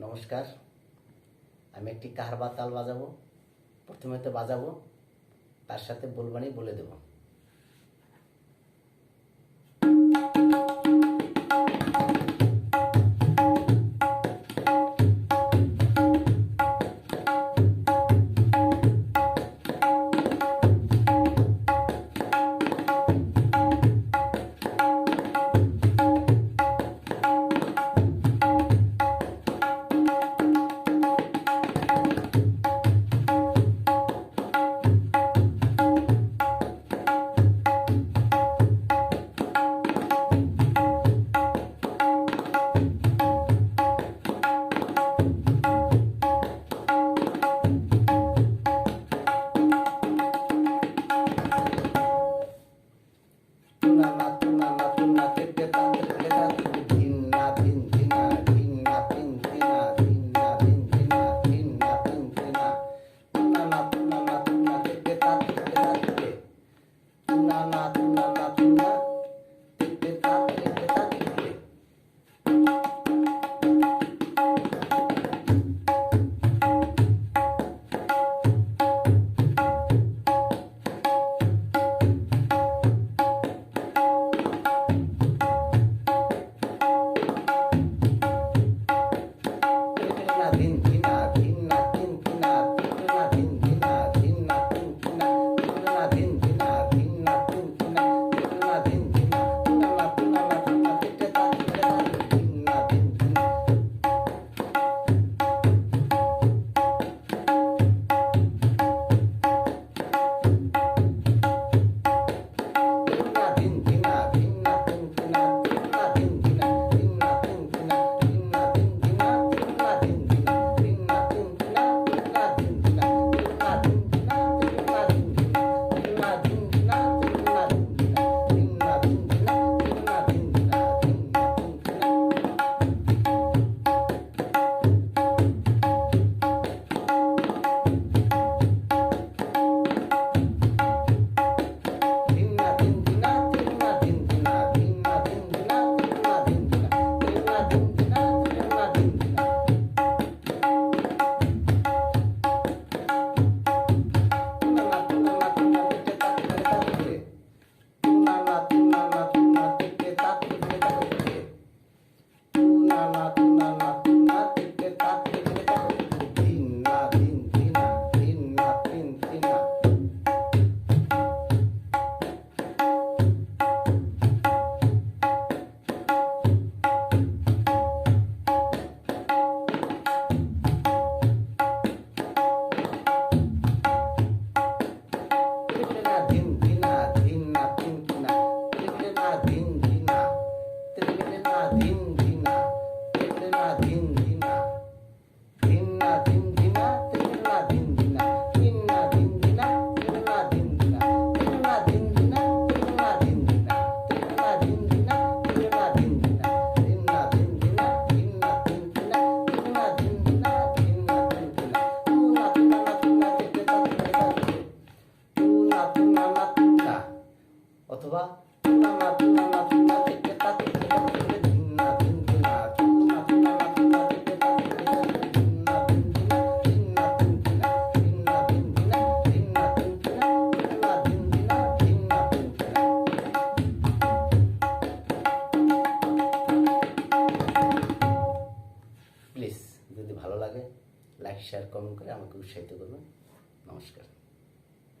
নমস্কার। আমি একটি কাহারবা বাতাল বাজাবো। প্রথমে তো বাজাবো তার সাথে বলবানি বলে দেবো। ধিন ধিনা তেতলা ধিন ধিনা ধিন্না ধিন ধিনা তেতলা ধিন ধিনা ধিন্না ধিন ধিনা তেতলা ধিন ধিনা তেতলা ধিন ধিনা তেতলা ধিন ধিনা তেতলা ধিন ধিনা তেতলা ধিন ধিনা ধিন্না ধিন ধিনা ধিন্না ধিন ধিনা তেতলা ধিন ধিনা ধিন্না ধিন ধিনা তুলা তুলা। অথবা লাইক শেয়ার কমেন্ট করে আমাকে উৎসাহিত করবেন। নমস্কার।